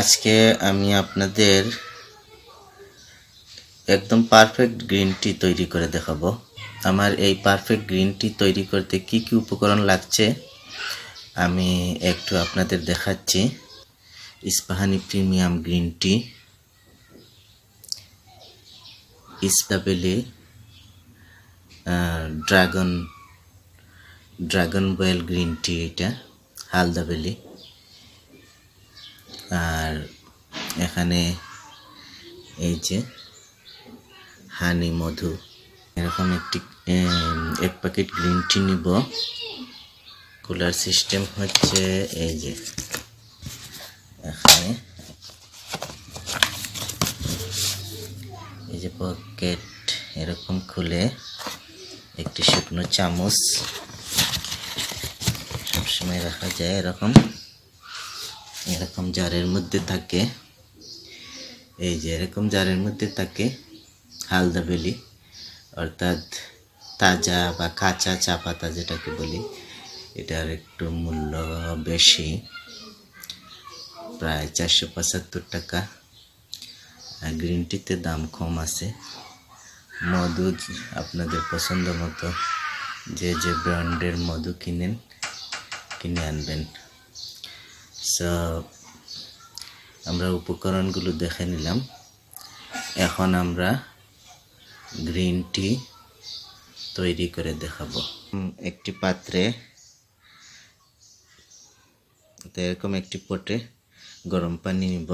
আজকে আমি আপনাদের একদম পারফেক্ট গ্রিন টি তৈরি করে দেখাবো। আমার এই পারফেক্ট গ্রিন টি তৈরি করতে কি কি উপকরণ লাগছে, আমি একটু আপনাদের দেখাচ্ছি। Ispahani premium green tea ইস্তাবেলি dragon dragon boil green tea এটা, হালদাবেলি। আর এখানে এই যে হানি মধু। এরকম একটি এক প্যাকেট গ্রিন টি নিব। কুলার সিস্টেম হচ্ছে এই যে এখানে। এই যে পকেট এরকম খুলে একটি শুকনো চামচ সবসময় রাখা যায় এরকম। এরকম জারের মধ্যে থাকে। এই যে এরকম জারের মধ্যে থাকে হালদা বেলি, অর্থাৎ তাজা বা কাঁচা চা পাতা যেটাকে বলি, এটার একটু মূল্য বেশি, প্রায় চারশো পঁচাত্তর টাকা। আর গ্রিন টিতে দাম কম আছে। মধু আপনাদের পছন্দ মতো যে যে ব্র্যান্ডের মধু কিনেন, কিনে আনবেন। সো আমরা উপকরণগুলো দেখে নিলাম। এখন আমরা গ্রিন টি তৈরি করে দেখাবো। একটি পাত্রে এরকম একটি পটে গরম পানি নিব।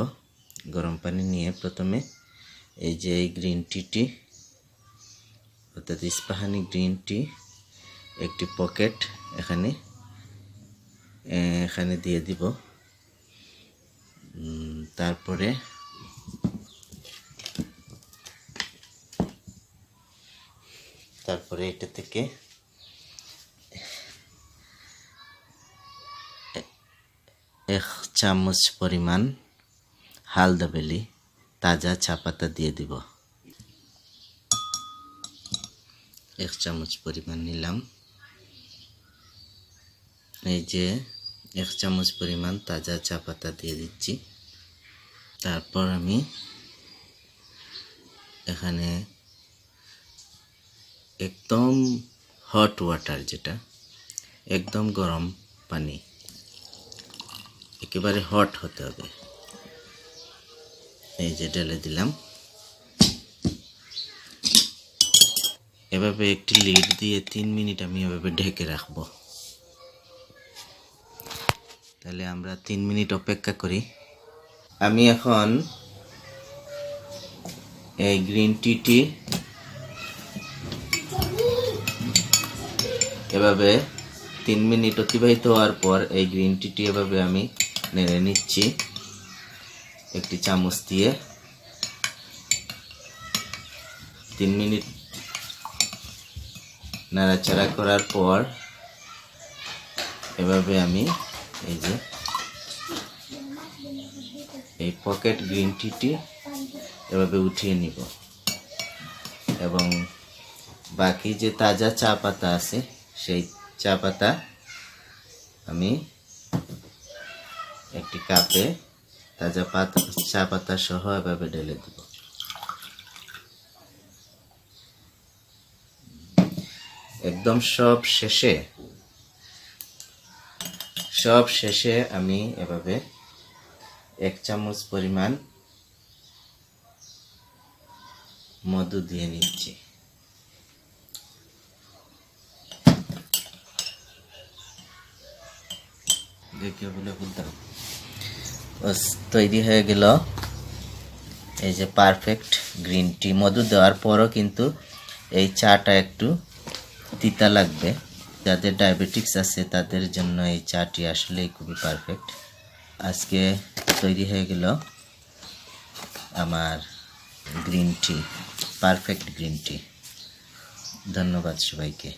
গরম পানি নিয়ে প্রথমে এই যে এই গ্রিন টিটি অর্থাৎ ইস্পাহানি গ্রিন টি, একটি পকেট এখানে এখানে দিয়ে দিব। তারপরে তারপরে এটা থেকে এক চামচ পরিমাণ হালদা বেলি তাজা চা পাতা দিয়ে দিব। এক চামচ পরিমাণ নিলাম। এই যে এক চামচ পরিমাণ তাজা চা পাতা দিয়ে দিচ্ছি। তারপর আমি এখানে একদম হট ওয়াটার যেটা, একদম গরম পানি, একেবারে হট হতে হবে। এই যে ঢেলে দিলাম। এভাবে একটি লিড দিয়ে তিন মিনিট আমি এভাবে ঢেকে রাখব। তাহলে আমরা তিন মিনিট অপেক্ষা করি। আমি এখন এই গ্রিন টিটি এভাবে তিন মিনিট অতিবাহিত হওয়ার পর এই গ্রিন টিটি এভাবে আমি নেড়ে নিচ্ছি। একটি চামচ দিয়ে। তিন মিনিট নাড়াচাড়া করার পর এভাবে আমি এই যে এই পকেট গ্রিন টিটি এভাবে উঠিয়ে নিব। এবং বাকি যে তাজা চা পাতা আছে, সেই চা পাতা আমি একটি কাপে তাজা পাতা, চা পাতা সহ এভাবে ঢেলে দেব। একদম সব শেষে সব শেষে আমি এভাবে এক চামচ পরিমাণ মধু দিয়ে নিচ্ছি। দেখিও বলে বলতাম তৈরি হয়ে গেল। এই যে পারফেক্ট গ্রিন টি মধু দেওয়ার পরও কিন্তু এই চাটা একটু তিতা লাগবে। যাদের ডায়াবেটিক্স আছে তাদের জন্য এই চাটি আসলেই খুবই পারফেক্ট আজকে তৈরি হয়ে গেল আমার green tea perfect green tea ধন্যবাদ সবাইকে।